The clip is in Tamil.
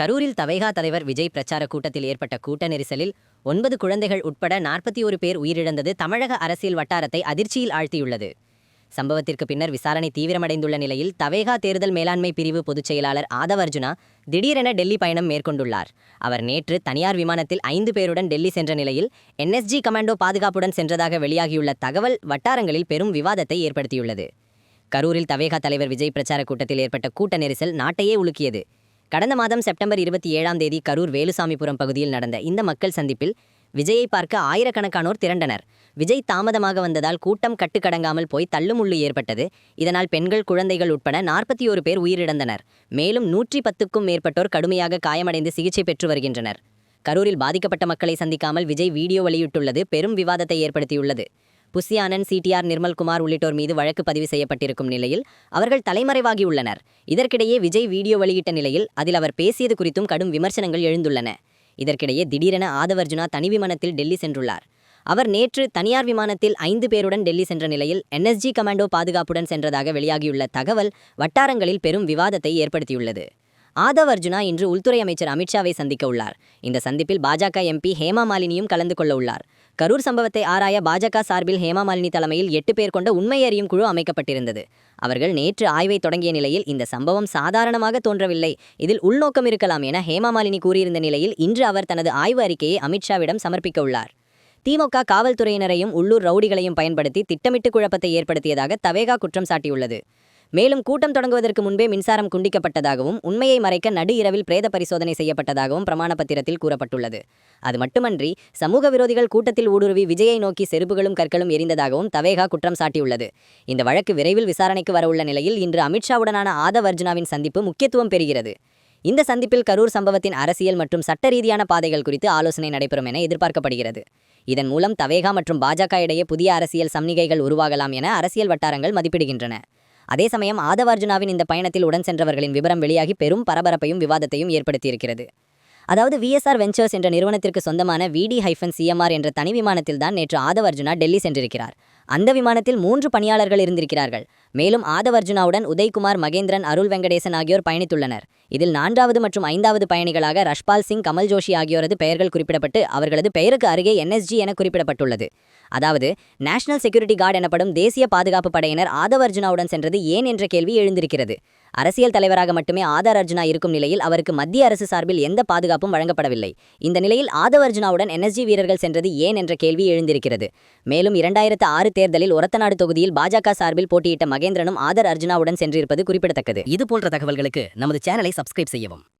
கரூரில் தவைகா தலைவர் விஜய் பிரச்சார கூட்டத்தில் ஏற்பட்ட கூட்ட நெரிசலில் ஒன்பது குழந்தைகள் உட்பட நாற்பத்தி ஒரு பேர் உயிரிழந்தது தமிழக அரசியல் வட்டாரத்தை அதிர்ச்சியில் ஆழ்த்தியுள்ளது. சம்பவத்திற்கு பின்னர் விசாரணை தீவிரமடைந்துள்ள நிலையில் தவேகா தேர்தல் மேலாண்மை பிரிவு பொதுச் செயலாளர் ஆதவ் அர்ஜுனா திடீரென டெல்லி பயணம் மேற்கொண்டுள்ளார். அவர் நேற்று தனியார் விமானத்தில் ஐந்து பேருடன் டெல்லி சென்ற நிலையில் என்எஸ்ஜி கமாண்டோ பாதுகாப்புடன் சென்றதாக வெளியாகியுள்ள தகவல் வட்டாரங்களில் பெரும் விவாதத்தை ஏற்படுத்தியுள்ளது. கரூரில் தவேகா தலைவர் விஜய் பிரச்சார கூட்டத்தில் ஏற்பட்ட கூட்ட நெரிசல் நாட்டையே உலுக்கியது. கடந்த மாதம் செப்டம்பர் இருபத்தி ஏழாம் தேதி கரூர் வேலுசாமிபுரம் பகுதியில் நடந்த இந்த மக்கள் சந்திப்பில் விஜயை பார்க்க ஆயிரக்கணக்கானோர் திரண்டனர். விஜய் தாமதமாக வந்ததால் கூட்டம் கட்டுக்கடங்காமல் போய் தள்ளுமுள்ளு ஏற்பட்டது. இதனால் பெண்கள் குழந்தைகள் உட்பட நாற்பத்தி ஒரு பேர் உயிரிழந்தனர். மேலும் நூற்றி பத்துக்கும் மேற்பட்டோர் கடுமையாக காயமடைந்து சிகிச்சை பெற்று வருகின்றனர். கரூரில் பாதிக்கப்பட்ட மக்களை சந்திக்காமல் விஜய் வீடியோ வெளியிட்டுள்ளது. பெரும் விவாதத்தை ஏற்படுத்தியுள்ளது. புசி ஆனந்த் சிடிஆர் நிர்மல்குமார் உள்ளிட்டோர் மீது வழக்கு பதிவு செய்யப்பட்டிருக்கும் நிலையில் அவர்கள் தலைமறைவாகியுள்ளனர். இதற்கிடையே விஜய் வீடியோ வெளியிட்ட நிலையில் அதில் அவர் பேசியது குறித்தும் கடும் விமர்சனங்கள் எழுந்துள்ளன. இதற்கிடையே திடீரென ஆதவர்ஜுனா தனி விமானத்தில் டெல்லி சென்றுள்ளார். அவர் நேற்று தனியார் விமானத்தில் ஐந்து பேருடன் டெல்லி சென்ற நிலையில் என்எஸ்ஜி கமாண்டோ பாதுகாப்புடன் சென்றதாக வெளியாகியுள்ள தகவல் வட்டாரங்களில் பெரும் விவாதத்தை ஏற்படுத்தியுள்ளது. ஆதவ் அர்ஜுனா இன்று உள்துறை அமைச்சர் அமித்ஷாவை சந்திக்க உள்ளார். இந்த சந்திப்பில் பாஜக எம்பி ஹேமா மாலினியும் கலந்து கொள்ள உள்ளார். கரூர் சம்பவத்தை ஆராய பாஜக சார்பில் ஹேமா மாலினி தலைமையில் எட்டு பேர் கொண்ட உண்மை அறியும் குழு அமைக்கப்பட்டிருந்தது. அவர்கள் நேற்று ஆய்வை தொடங்கிய நிலையில் இந்த சம்பவம் சாதாரணமாக தோன்றவில்லை. இதில் உள்நோக்கம் இருக்கலாம் என ஹேமா மாலினி கூறியிருந்த நிலையில் இன்று அவர் தனது ஆய்வு அறிக்கையை அமித்ஷாவிடம் சமர்ப்பிக்க உள்ளார். திமுக காவல்துறையினரையும் உள்ளூர் ரவுடிகளையும் பயன்படுத்தி திட்டமிட்டு குழப்பத்தை ஏற்படுத்தியதாக தவேகா குற்றம் சாட்டியுள்ளது. மேலும் கூட்டம் தொடங்குவதற்கு முன்பே மின்சாரம் குண்டிக்கப்பட்டதாகவும் உண்மையை மறைக்க நடு இரவில் பிரேத பரிசோதனை செய்யப்பட்டதாகவும் பிரமாண பத்திரத்தில் கூறப்பட்டுள்ளது. அது மட்டுமன்றி சமூக விரோதிகள் கூட்டத்தில் ஊடுருவி விஜயை நோக்கி செருப்புகளும் கற்களும் எரிந்ததாகவும் தவேகா குற்றம் சாட்டியுள்ளது. இந்த வழக்கு விரைவில் விசாரணைக்கு வரவுள்ள நிலையில் இன்று அமித்ஷாவுடனான ஆதவ் அர்ஜுனாவின் சந்திப்பு முக்கியத்துவம் பெறுகிறது. இந்த சந்திப்பில் கரூர் சம்பவத்தின் அரசியல் மற்றும் சட்ட ரீதியான பாதைகள் குறித்து ஆலோசனை நடைபெறும் என எதிர்பார்க்கப்படுகிறது. இதன் மூலம் தவேகா மற்றும் பாஜக இடையே புதிய அரசியல் சம்னிகைகள் உருவாகலாம் என அரசியல் வட்டாரங்கள் மதிப்பிடுகின்றன. அதே சமயம் ஆதவார்ஜுனாவின் இந்த பயணத்தில் உடன் சென்றவர்களின் விவரம் வெளியாகி பெரும் பரபரப்பையும் விவாதத்தையும் ஏற்படுத்தியிருக்கிறது. அதாவது விஎஸ்ஆர் வெஞ்சர்ஸ் என்ற நிறுவனத்திற்கு சொந்தமான விடி ஹைஃபன் சிஎம்ஆர் என்ற தனி விமானத்தில் தான் நேற்று ஆதவர்ஜுனா டெல்லி சென்றிருக்கிறார். அந்த விமானத்தில் மூன்று பணியாளர்கள் இருந்திருக்கிறார்கள். மேலும் ஆதவர்ஜுனாவுடன் உதய்குமார் மகேந்திரன் அருள் வெங்கடேசன் ஆகியோர் பயணித்துள்ளனர். இதில் நான்காவது மற்றும் ஐந்தாவது பயணிகளாக ரஷ்பால் சிங் கமல் ஜோஷி ஆகியோரது பெயர்கள் குறிப்பிடப்பட்டு அவர்களது பெயருக்கு அருகே என்எஸ்ஜி என குறிப்பிடப்பட்டுள்ளது. அதாவது நேஷனல் செக்யூரிட்டி கார்டு எனப்படும் தேசிய பாதுகாப்பு படையினர் ஆதவர்ஜுனாவுடன் சென்றது ஏன் என்ற கேள்வி எழுந்திருக்கிறது. அரசியல் தலைவராக மட்டுமே ஆதார் அர்ஜுனா இருக்கும் நிலையில் அவருக்கு மத்திய அரசு சார்பில் எந்த பாதுகாப்பும் வழங்கப்படவில்லை. இந்த நிலையில் ஆதவ் அர்ஜுனாவுடன் என்எஸ்ஜி வீரர்கள் சென்றது ஏன் என்ற கேள்வி எழுந்திருக்கிறது. மேலும் இரண்டாயிரத்து ஆறு தேர்தலில் ஒரத்தநாடு தொகுதியில் பாஜக சார்பில் போட்டியிட்ட மகேந்திரனும் ஆதர் அர்ஜுனாவுடன் சென்றிருப்பது குறிப்பிடத்தக்கது. இது போன்ற தகவல்களுக்கு நமது சேனலை சப்ஸ்கிரைப் செய்யவும்.